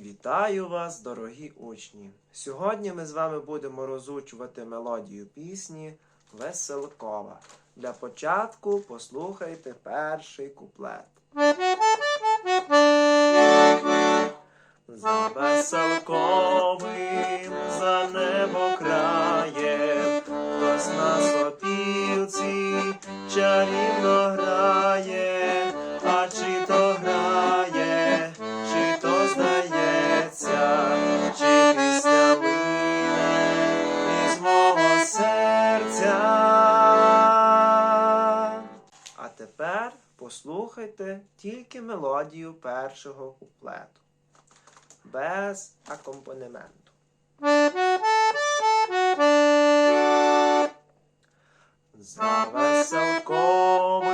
Вітаю вас, дорогі учні! Сьогодні ми з вами будемо розучувати мелодію пісні Веселкова. Для початку послухайте перший куплет. За веселковим, послухайте тільки мелодію першого куплету без акомпанементу. За веселковим,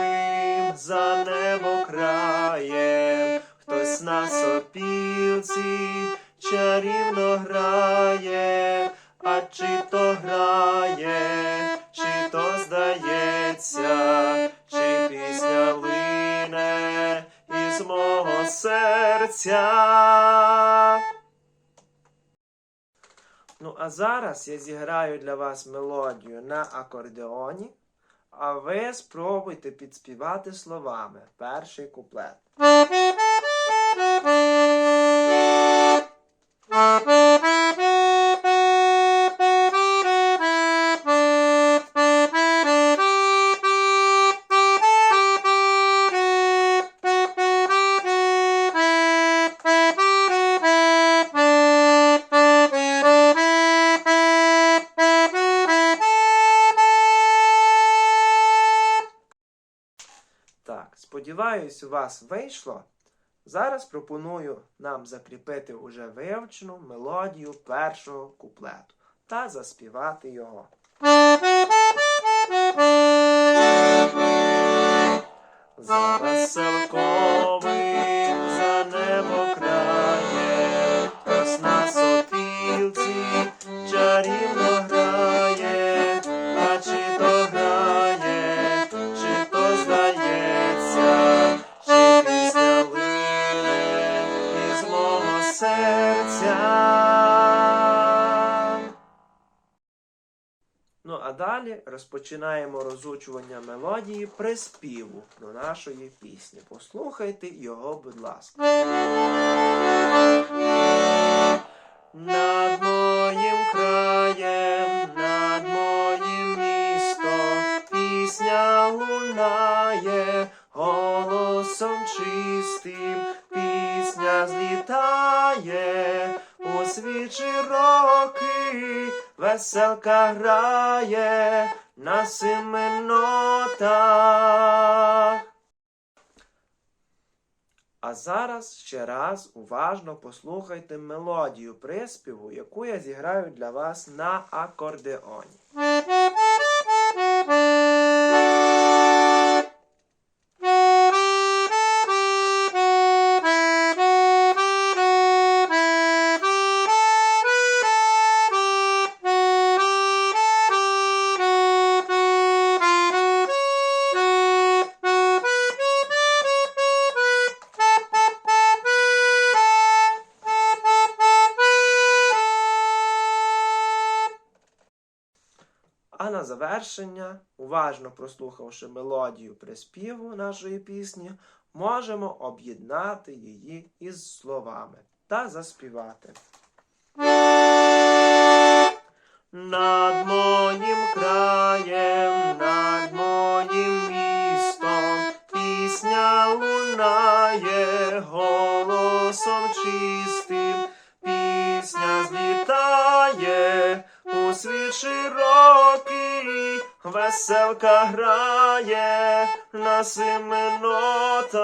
за небо краєм, хтось на сопілці серця. Ну, а зараз я зіграю для вас мелодію на акордеоні, а ви спробуйте підспівати словами перший куплет. Сподіваюсь, у вас вийшло. Зараз пропоную нам закріпити уже вивчену мелодію першого куплету та заспівати його. Далі розпочинаємо розучування мелодії приспіву до нашої пісні. Послухайте його, будь ласка. Над моїм краєм, над моїм містом пісня лунає голосом чистим, пісня злітає у світ широкий, веселка грає на семенотах. А зараз ще раз уважно послухайте мелодію приспіву, яку я зіграю для вас на акордеоні. А на завершення, уважно прослухавши мелодію приспіву нашої пісні, можемо об'єднати її із словами та заспівати. Над моїм краєм, над моїм містом пісня лунає голосом чистим, веселка грає на семенотах.